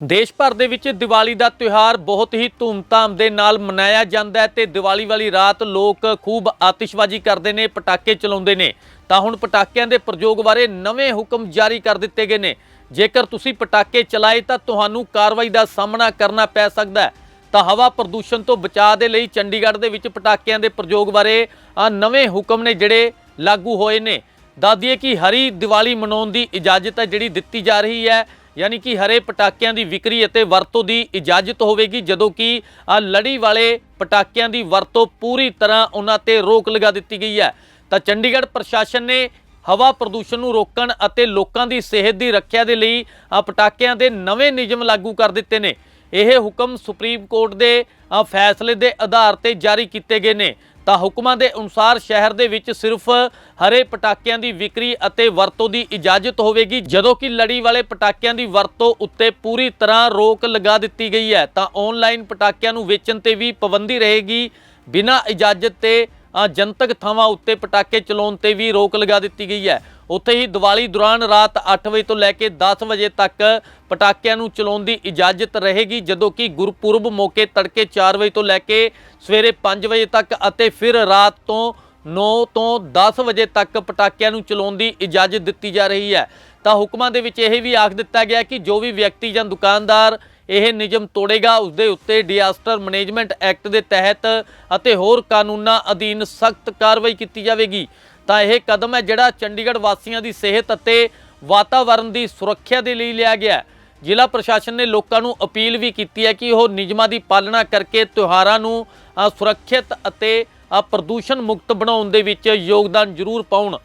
ਦੇਸ਼ ਭਰ ਦੇ ਵਿੱਚ ਦੀਵਾਲੀ ਦਾ ਤਿਉਹਾਰ ਬਹੁਤ ਹੀ ਧੂਮਧਾਮ ਦੇ ਨਾਲ ਮਨਾਇਆ ਜਾਂਦਾ ਹੈ ਤੇ ਦੀਵਾਲੀ ਵਾਲੀ ਰਾਤ ਲੋਕ ਖੂਬ ਆਤਿਸ਼ਬਾਜ਼ੀ ਕਰਦੇ ਨੇ, ਪਟਾਕੇ ਚਲਾਉਂਦੇ ਨੇ। ਤਾਂ ਹੁਣ ਪਟਾਕਿਆਂ ਦੇ ਪ੍ਰਯੋਗ ਬਾਰੇ ਨਵੇਂ ਹੁਕਮ ਜਾਰੀ ਕਰ ਦਿੱਤੇ ਗਏ ਨੇ। ਜੇਕਰ ਤੁਸੀਂ ਪਟਾਕੇ ਚਲਾਏ ਤਾਂ ਤੁਹਾਨੂੰ ਕਾਰਵਾਈ ਦਾ ਸਾਹਮਣਾ ਕਰਨਾ ਪੈ ਸਕਦਾ ਹੈ। ਤਾਂ ਹਵਾ ਪ੍ਰਦੂਸ਼ਣ ਤੋਂ ਬਚਾਅ ਦੇ ਲਈ ਚੰਡੀਗੜ੍ਹ ਦੇ ਵਿੱਚ ਪਟਾਕਿਆਂ ਦੇ ਪ੍ਰਯੋਗ ਬਾਰੇ ਨਵੇਂ ਹੁਕਮ ਨੇ ਜਿਹੜੇ ਲਾਗੂ ਹੋਏ ਨੇ। ਦੱਸਦੀਏ ਕਿ ਹਰੀ ਦੀਵਾਲੀ ਮਨਾਉਣ ਦੀ ਇਜਾਜ਼ਤ ਹੈ ਜਿਹੜੀ ਦਿੱਤੀ ਜਾ ਰਹੀ ਹੈ। ਯਾਨੀ ਕਿ ਹਰੇ ਪਟਾਕਿਆਂ ਦੀ ਵਿਕਰੀ ਅਤੇ ਵਰਤੋਂ ਦੀ ਇਜਾਜ਼ਤ ਹੋਵੇਗੀ, ਜਦੋਂ ਕਿ ਲੜੀ ਵਾਲੇ ਪਟਾਕਿਆਂ ਦੀ ਵਰਤੋਂ ਪੂਰੀ ਤਰ੍ਹਾਂ ਉਹਨਾਂ ਤੇ ਰੋਕ ਲਗਾ ਦਿੱਤੀ ਗਈ ਹੈ। ਤਾਂ ਚੰਡੀਗੜ੍ਹ ਪ੍ਰਸ਼ਾਸਨ ਨੇ ਹਵਾ ਪ੍ਰਦੂਸ਼ਣ ਨੂੰ ਰੋਕਣ ਅਤੇ ਲੋਕਾਂ ਦੀ ਸਿਹਤ ਦੀ ਰੱਖਿਆ ਦੇ ਲਈ ਪਟਾਕਿਆਂ ਦੇ ਨਵੇਂ ਨਿਯਮ ਲਾਗੂ ਕਰ ਦਿੱਤੇ ਨੇ। ਇਹ ਹੁਕਮ ਸੁਪਰੀਮ ਕੋਰਟ ਦੇ ਫੈਸਲੇ ਦੇ ਆਧਾਰ ਤੇ ਜਾਰੀ ਕੀਤੇ ਗਏ ਨੇ। ਤਾਂ ਹੁਕਮਾਂ ਦੇ ਅਨੁਸਾਰ ਸ਼ਹਿਰ ਦੇ ਵਿੱਚ ਸਿਰਫ ਹਰੇ ਪਟਾਕਿਆਂ ਦੀ ਵਿਕਰੀ ਅਤੇ ਵਰਤੋਂ ਦੀ ਇਜਾਜ਼ਤ ਹੋਵੇਗੀ। ਜਦੋਂ ਕਿ ਲੜੀ ਵਾਲੇ ਪਟਾਕਿਆਂ ਦੀ ਵਰਤੋਂ ਉੱਤੇ ਪੂਰੀ ਤਰ੍ਹਾਂ ਰੋਕ ਲਗਾ ਦਿੱਤੀ ਗਈ ਹੈ। ਤਾਂ ਆਨਲਾਈਨ ਪਟਾਕਿਆਂ ਨੂੰ ਵੇਚਣ ਤੇ ਵੀ ਪਾਬੰਦੀ ਰਹੇਗੀ। ਬਿਨਾਂ ਇਜਾਜ਼ਤ ਤੇ ਜਨਤਕ ਥਾਵਾਂ ਉੱਤੇ ਪਟਾਕੇ ਚਲਾਉਣ ਤੇ ਵੀ ਰੋਕ ਲਗਾ ਦਿੱਤੀ ਗਈ ਹੈ। ਉੱਥੇ ਹੀ ਦੀਵਾਲੀ ਦੌਰਾਨ ਰਾਤ 8 ਵਜੇ ਤੋਂ ਲੈ ਕੇ 10 ਵਜੇ ਤੱਕ ਪਟਾਕਿਆਂ ਨੂੰ ਚਲਾਉਣ ਦੀ ਇਜਾਜ਼ਤ ਰਹੇਗੀ, ਜਦੋਂ ਕਿ ਗੁਰਪੁਰਬ ਮੌਕੇ ਤੜਕੇ 4 ਵਜੇ ਤੋਂ ਲੈ ਕੇ ਸਵੇਰੇ 5 ਵਜੇ ਤੱਕ ਅਤੇ ਫਿਰ ਰਾਤ ਤੋਂ 9 ਤੋਂ 10 ਵਜੇ ਤੱਕ ਪਟਾਕਿਆਂ ਨੂੰ ਚਲਾਉਣ ਦੀ ਇਜਾਜ਼ਤ ਦਿੱਤੀ ਜਾ ਰਹੀ ਹੈ। ਤਾਂ ਹੁਕਮਾਂ ਦੇ ਵਿੱਚ ਇਹ ਵੀ ਆਖ ਦਿੱਤਾ ਗਿਆ ਕਿ ਜੋ ਵੀ ਵਿਅਕਤੀ ਜਾਂ ਦੁਕਾਨਦਾਰ ਇਹ ਨਿਯਮ ਤੋੜੇਗਾ। ਉਸ ਦੇ ਉੱਤੇ ਡਿਜ਼ਾਸਟਰ ਮੈਨੇਜਮੈਂਟ ਐਕਟ ਦੇ ਤਹਿਤ ਅਤੇ ਹੋਰ ਕਾਨੂੰਨਾਂ ਅਧੀਨ ਸਖਤ ਕਾਰਵਾਈ ਕੀਤੀ ਜਾਵੇਗੀ। ਤਾਂ ਇਹ ਕਦਮ ਹੈ ਜਿਹੜਾ ਚੰਡੀਗੜ੍ਹ ਵਾਸੀਆਂ ਦੀ ਸਿਹਤ ਅਤੇ ਵਾਤਾਵਰਣ ਦੀ ਸੁਰੱਖਿਆ ਦੇ ਲਈ ਲਿਆ ਗਿਆ ਜ਼ਿਲ੍ਹਾ ਪ੍ਰਸ਼ਾਸਨ ਨੇ ਲੋਕਾਂ ਨੂੰ ਅਪੀਲ ਵੀ ਕੀਤੀ ਹੈ ਕਿ ਉਹ ਨਿਯਮਾਂ ਦੀ ਪਾਲਣਾ ਕਰਕੇ ਤਿਉਹਾਰਾਂ ਨੂੰ ਸੁਰੱਖਿਅਤ ਅਤੇ ਪ੍ਰਦੂਸ਼ਣ ਮੁਕਤ ਬਣਾਉਣ ਦੇ ਵਿੱਚ ਯੋਗਦਾਨ ਜ਼ਰੂਰ ਪਾਉਣ।